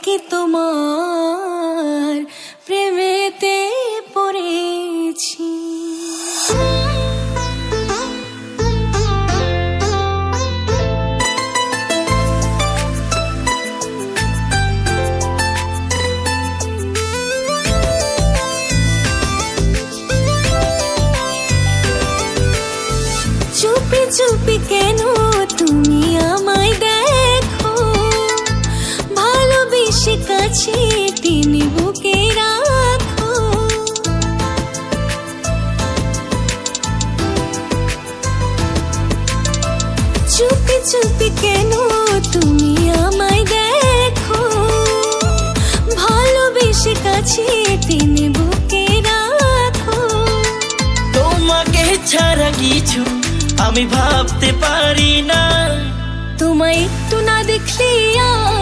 থেকে তোমার প্রেমেতে পড়েছি। চুপি চুপি কেন তুমি আমায় ভালোবেসে টেনে বুকে রাখো। চুপি চুপি কেন তুমি আমায় দেখো? ভালোবেসে কাছে বুকে রাখো। তোমাকে ছাড়া কিছু আমি ভাবতে পারি না। তোমায় একটু না দেখলে আর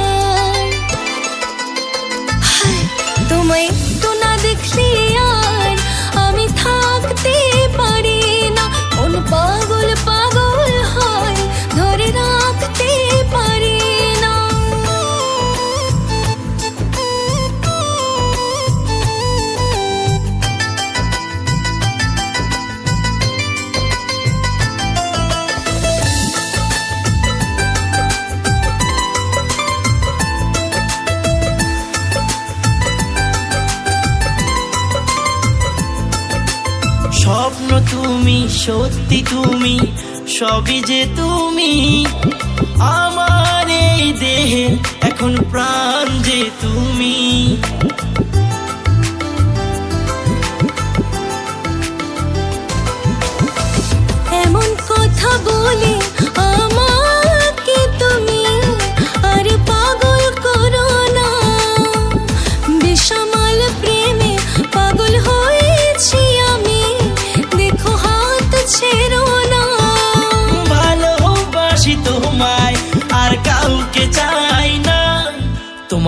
স্বপ্ন তুমি সত্যি তুমি সবই যে তুমি। আমার এই দেহে এখন প্রাণ যে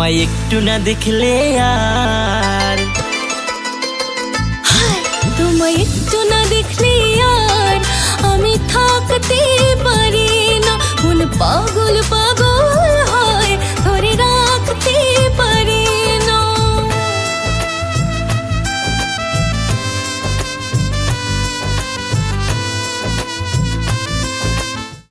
তোমায় একটু না দেখলে আর। তোমায় একটু না